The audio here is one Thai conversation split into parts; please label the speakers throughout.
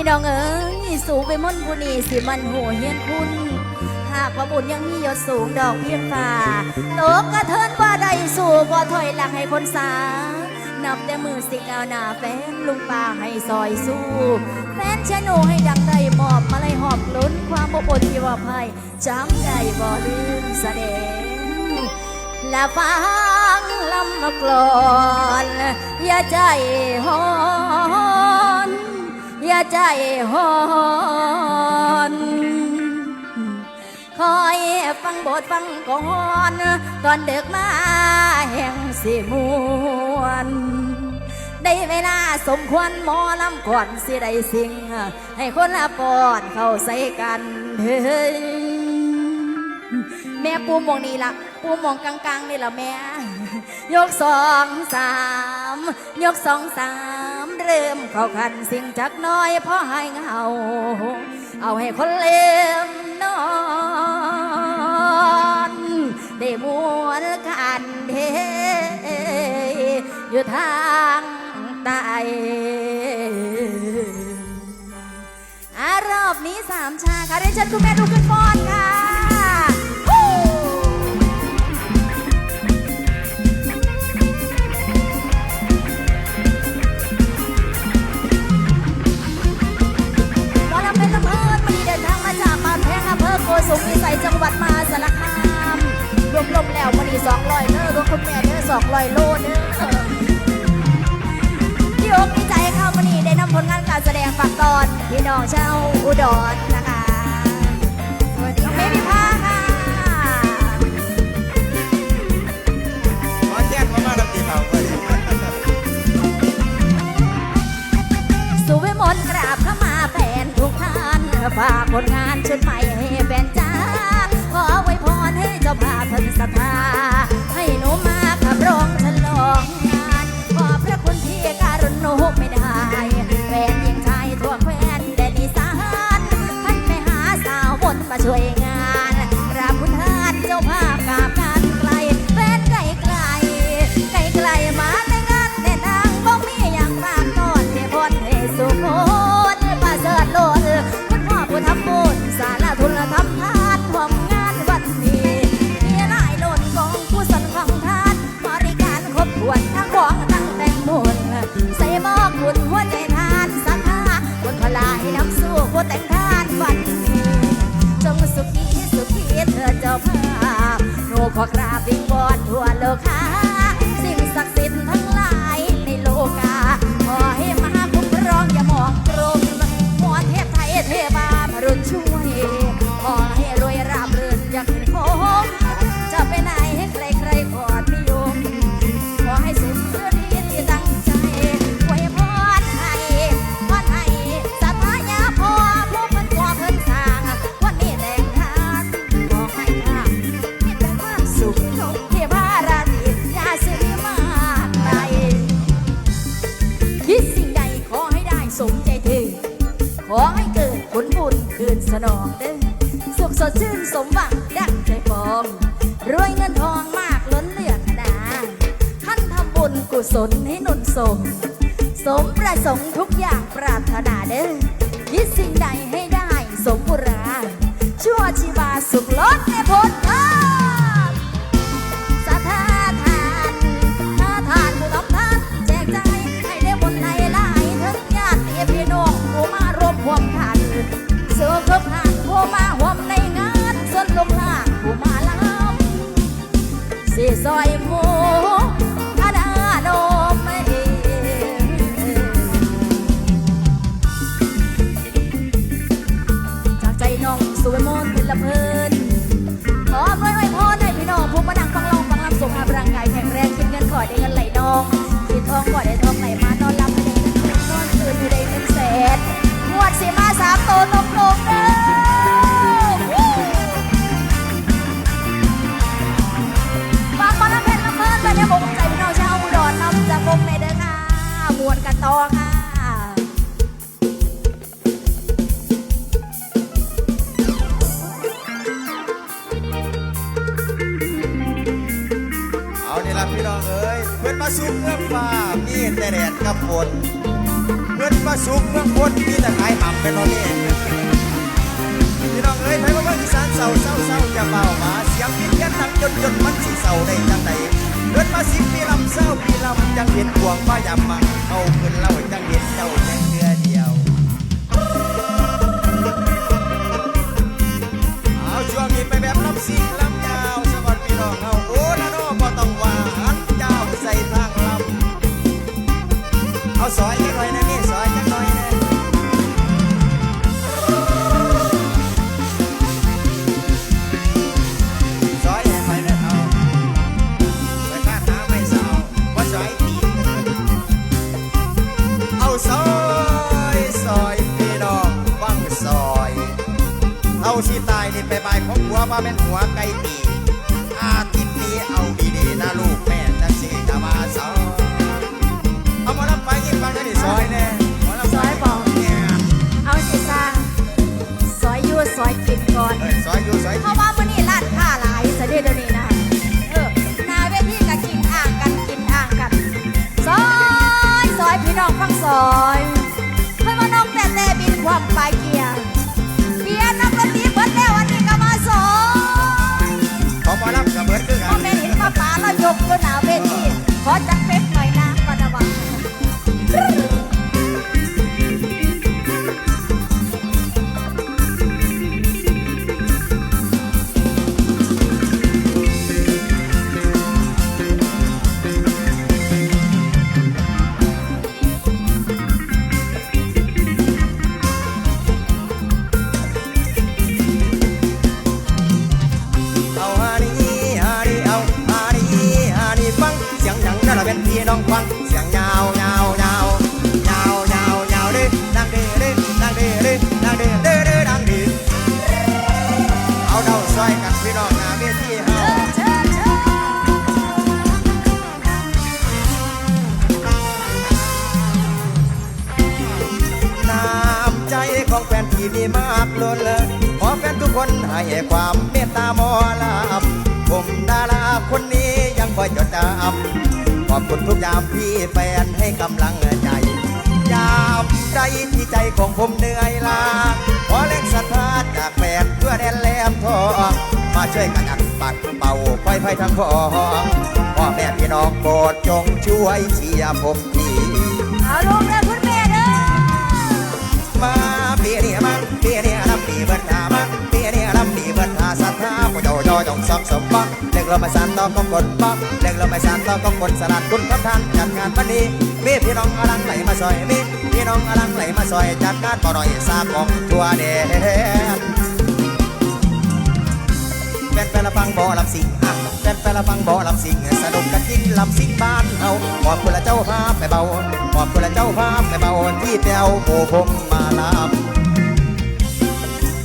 Speaker 1: พี่น้องเอ๋ยสูงไปมนผู้นี้สิมันโหเฮียนคุณ หากว่าบุญยังมียศสูงดอกเพียงฟ้าโลกกระเทินว่าได้สู่บ่ถอยหลังให้คนสานับแต่มือสิก้าวหน้าแฟนลุงป่าให้ซอยสู้แฟนเชยร์หนูให้ดังได้มอบมาเลยหอบลุ้นความบ่ปนที่ว่าภัยจำได้บ่ลืมแสดงและฟังลำกลอน อย่าใจหอนอ ใจหอนคอยฟังบทฟังก่อนตอนเด็กมาแห่งสิมวนได้เวลาสมควรหมอลำก่อนสิได้สิ่ง ให้คนละปอนเข้าใส่กันเฮ้ยแม่ปูมองนี่ละปูมองกลางๆนี่ละแม่ ยกสองสามยกสองสาม เริ่มเข้าขันสิ่งจักน้อยเพราะให้เงา เอาให้คนเล่มนอน ได้มวนกันเทอยู่ทางใต้อารอบนี้สามชาค่ะเรียนเชิญคุณแม่ดูขึ้นฟอนค่ะานชุดหม่ ทุกอย่างปรารถนาเด้อคิดสิ่งใดให้ได้สมบุราชั่วชีวาสุขล้นในพ้นทางสา ค่ะ เอาเนี่ย
Speaker 2: ละพี่น้องเอ้ยเพื่อนมาซุ่มเมื่อฟ้ามีแต่แดดกับฝนเพื่อนมาสุกเมืองพ้นมีแต่ขายหำเป็นนอนี่พี่น้องเอ้ยไทยว่าเมืองอีสานเศร้าเศร้าเศร้าจะเบามาเสียงพินเทียนดังจนจนมันสิเศร้าได้จังใดเดินมาสิบปีลำเศร้าปีลำจังเห็นพวงป้ายำมา ขึ้น วมาเป็นหัวไก่ตีอาทิตย์นี้เอาดีๆนะลูกแม่จะสิจะมาสอนเอาหมาลำไปยิ่งฟังได้ดิซอยแน่หมอลำ
Speaker 1: ซอยบอก
Speaker 2: เนี่ย
Speaker 1: เอาสิสร้างซอยอยู่ซอยกินก่อน
Speaker 2: เอ้ยซอยอยู่ซอย
Speaker 1: เพราะว่า คุ
Speaker 2: ณทุกยามที่แฟนให้กำลังใจ ยามใจที่ใจของผมเหนื่อยล้าขอแรงศรัทธาจากแฟนเพื่อแดนแหลมทองมาช่วยกันอัดปัดเป่าไฟไฟทั้งพองพ่อแม่พี่น้องโปรดจงช่วยเชียร์ผมที
Speaker 1: เอาลูกเด้อคุณแม่เด้อ
Speaker 2: มาเปียเนี่ยมาเปียเนี่ยลำปีเบิดทามาาสัทธาผู้เจ้าจอจงสองสมบัติเด็กเราไม่สานต่อต้องกดบักเด็กเราไม่สานต่อต้องกดสลัดคุณครับท่านจัดงานวันนี้มีพี่น้องอลังไหลมาซอยมีพี่น้องอลังไหลมาซอยจัดงานบ่อน่อยสามของทั่วแดนแฟนแฟนละฟังบ่ลำสิงอะแฟนแฟนละฟังบ่ลำสิงสนุกกันจริงลำสิงบ้านเฮาขอบคุณละเจ้าภาพไม่เบาขอบคุณละเจ้าภาพไม่เบาที่แถวโบผมมาลำ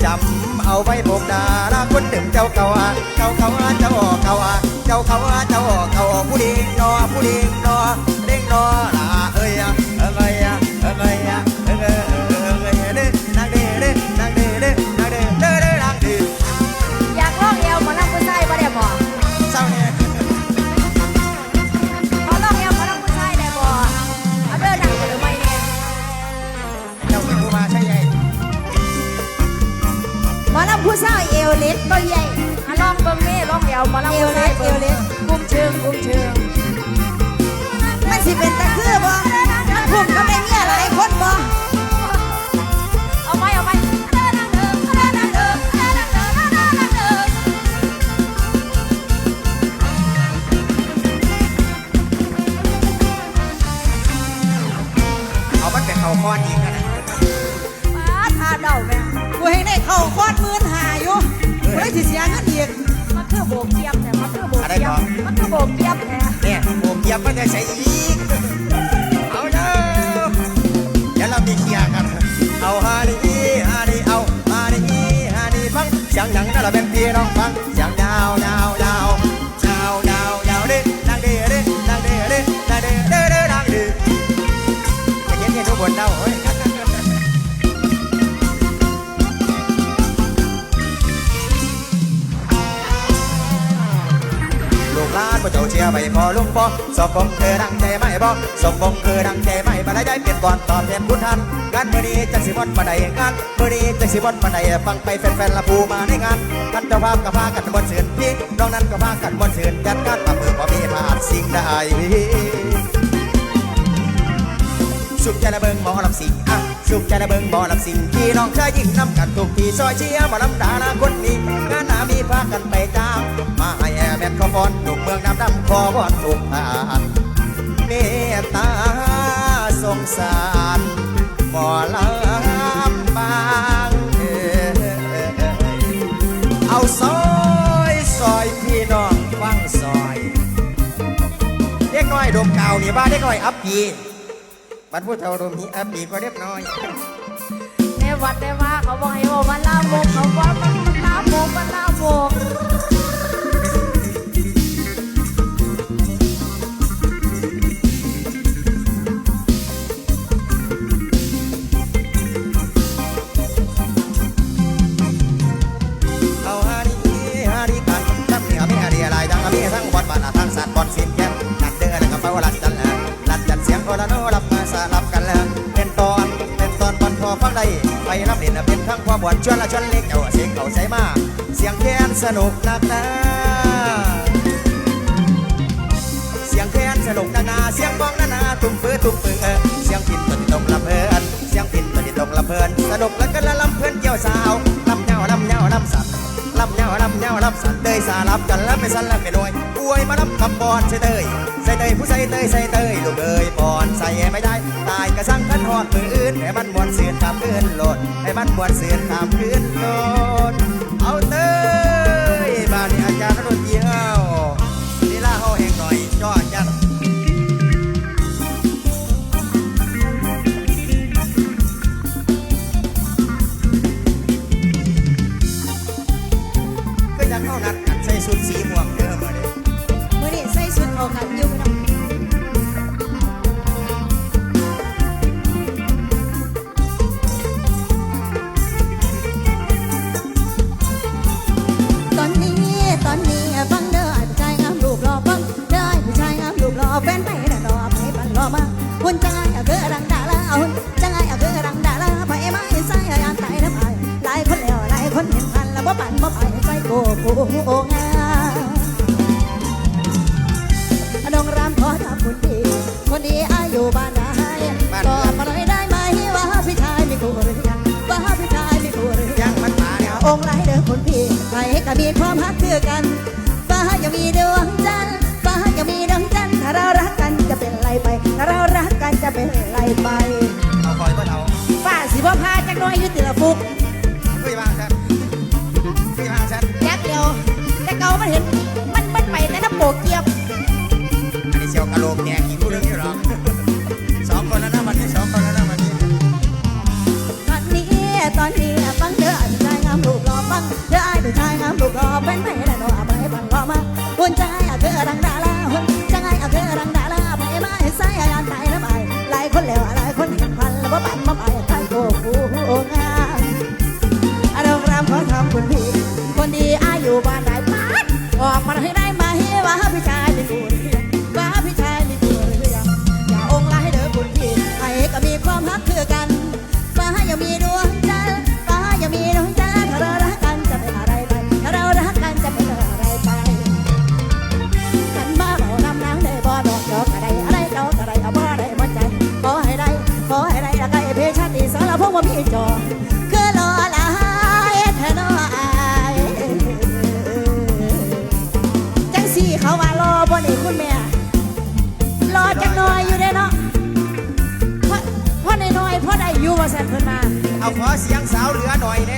Speaker 2: จำ เอาไว้ผมดาลาคนหนึ่งเจ้าเขาอะเจ้าเขาอะเจ้าเก่าอะเจ้าเขาอะเจ้าเก่าผู้ดีนอผู้ดีนอเด้งนอ
Speaker 1: บิ่งนี่ลองเอวหมาลำผู้ชายเอวเล็กกุ้มเชิงกุ้มเชิง
Speaker 3: มันสิเป็นตะ
Speaker 1: เกี
Speaker 3: ย
Speaker 1: บแต่มันคือโบกเกียบมันคือโบกเกียบแท้
Speaker 2: เนี่ยผมเหยียบมันจะใช้อีกเอาเด้อเดี๋ยวเรามีเคลียร์กันเอาฮานีฮานีเอาฮานีฮานีฟังเสียงหนังนั่นแหละเป็นพี่น้องฟังเสียงยาวยาวยาวยาวยาวยาวเด้นางเด้เด้นางเด้เด้นางเด้เด้เด้นางเด้จะเห็นเห็นทุกคนเด้าเฮ้ย ล้านบ่เจ้าเชียร์ไปพอลุงปอสมบงคือดังใจไม่บ่สมบงคือดังใจไม่บรรยายเปลี่ยนก่อนตอบแทนคุณท่านงานเมื้อนี้จังสิวันปานใดงานเมื้อนี้จังสิวันปานใดฟังไปแฟนๆละผู้มาในงานท่านเจ้าภาพก็พากันบนเสือนพี่น้องนั้นก็พากันบนเสือนจัดการมาเปิดบ่มีพลาดสิ่งใดสุขใจระเบิงหมอลำสิงอะสุขใจระเบิงหมอลำสิงพี่น้องชายยิ่งนำกันทุกทีซอยเชียร์หมอลำดาราคนนี้งานหนามีพากันไปจ้ามาให้แอร์แมนขบอนถูกเมือนดำคอ บอนถูกทานเมตตาสงสารหมอลำบางเอ่ยเอาซอยซอยพี่น้องฟังซอย เด็กน้อยดมเก่านี่บ้านเด็กน้อยอัปปีบัดผู้เฒ่าดมนี้อัปปีก็เรียบน้อย
Speaker 1: ในวัดในว่าเขาบอกให้ว่ามัน เป็
Speaker 2: นทั้งความบอลชวนละชวนเล็กเจ้าเสียงเขาใส่มา เสียงแคนสนุกนักนาเสียงแคนสนุกนานาเสียงกองนานาตุ้มฟื้ตุ้มปืนเออเสียงปินตัวที่ตรงลำเพลินเสียงปินตัวที่ตรงลำเพลินสนุกแล้วก็ละลำเพลินเกี่ยวสาว ลำเงาลำสันเตยสารับกันแล้วไปสันแล้วไปโดยอวยมาลำคำบอนใส่เตยใส่เตยผู้ใส่เตยใส่เตยลูกเอ้ยบอนใส่ไม่ได้ ตายกระสังขันหอดมืออื่นให้มันมวนเสือนขามคืนโหลดให้มันมวนเสือนขามคืนโหลดเอาเตยบ้านนี้อาจารย์นร
Speaker 3: คนดีคนดีอายุบ้านไหนก็มาหน่อยได้ไหมว่าพี่ชายมีคู่หรือยังว่าพี่ชายมีคู่หรือยั
Speaker 2: ยังงมันมาเนี่ย
Speaker 3: องค์ไรเด้อคนพี่ใครก็มีความฮักคือกันฟ้ายังมีดวงจันทร์ฟ้ายังมีดวงจันทร์ถ้าเรารักกันจะเป็นไรไปถ้าเรารักกันจะเป็นไรไป
Speaker 2: เอาคอยเพื่อเอา
Speaker 3: ฟ้าสิบ่พาจักหน้อยอยู่เตือฟุก
Speaker 2: คุยวางฉันคุยวางฉัน
Speaker 3: ยักเดียวแต่เก่ามันเห็นมันมันไปแต่น้ำโบกเกียบ
Speaker 2: อันนี้เชียว กะโหลกแดงอีกผู้หนึงอยู่หรอกสองคนแล้วนะวันนี้สองคนแล้วนะวันนี้
Speaker 3: ตอนนี้ตอนนี้ฟังเด้อไอ้ผู้ชายงามรูปหล่อฟังเด้อไอ้ผู้ชายงามรูปหล่อเป็นไปได้หนอไปฟังรอมาหุ่นใจอะเธอรังดาลาหุ่นจังไงอะเธอรังดาลาไปมาให้ใส่ยานไตน้ำไปหลายคนแล้วหลายคนเห็นพันแล้วบ่ปัน จอคือรอลายเธอน้อยจังสี่เขาว่ารอบ่นี่คุณแม่รอจังหน่อยอยู่เด้เนาะเพราะเพราะน้อยๆพ่อได้อยู่ว่าสันเพิ่นมา
Speaker 2: เอาขอเสียงสาวเหลือหน่อยได้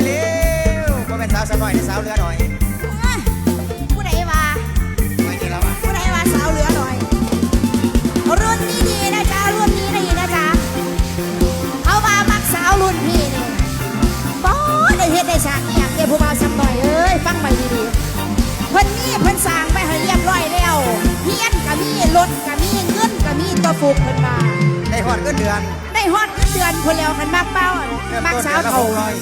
Speaker 3: ได้เฮ็ดได้ฉากอหย่างเด้ผู้บ่าวซ้ำหน่อยเอ้ยฟังไปดีๆเพิ่นนี่เพิ่นสร้างไปให้เรียบร้อยแล้วเฮียนก็มีรถก็มีเงินก็มีตัวฟุกเพิ่นมา
Speaker 2: ได้หอดก็เดือน
Speaker 3: ได้ฮอดเงินเดือนพุ่นแล้วคันมักเป้า
Speaker 2: เริ่ม
Speaker 3: มัก
Speaker 2: ต้น
Speaker 3: สา
Speaker 2: เดื
Speaker 3: ว
Speaker 2: อนละห
Speaker 3: เฒ่า
Speaker 2: กร้อย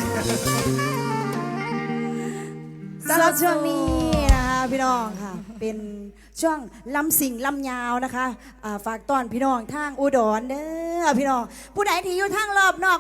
Speaker 3: สำหรับช่วงนี้นะคะพี่น้องค่ะ เป็นช่วงลำสิงลำยาวนะคะอ่าฝากตอนพี่น้องทางอุดรเด้อพี่น้องผู้ใดที่อยู่ทางรอบนอก